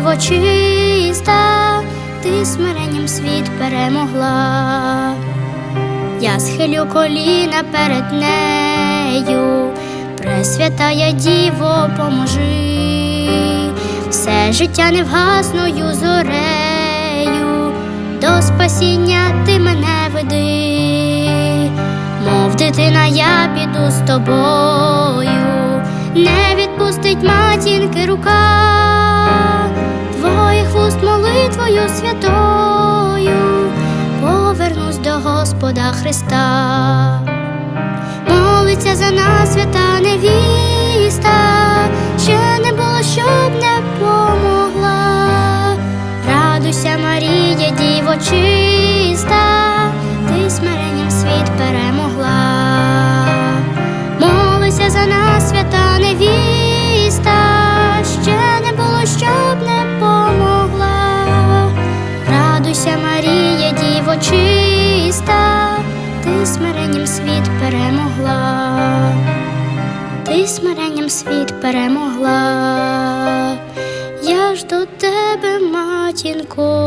діво чиста, ти смиренням світ перемогла. Я схилю коліна перед нею, Пресвятая Діво, поможи, все життя невгасною зорею, до спасіння ти мене веди, мов дитина, я піду з тобою, не відпустить матінки рука, Господа Христа молиться за нас свята невіста, ще не було, щоб не помогла. Радуйся, Марія, діво чиста, ти смиренням світ перемогла. Молися за нас, свята невіста, ще не було, щоб не помогла. Радуйся, Марія, діво чиста, ти смиренням світ перемогла, ти смиренням світ перемогла, я ж до тебе, матінко.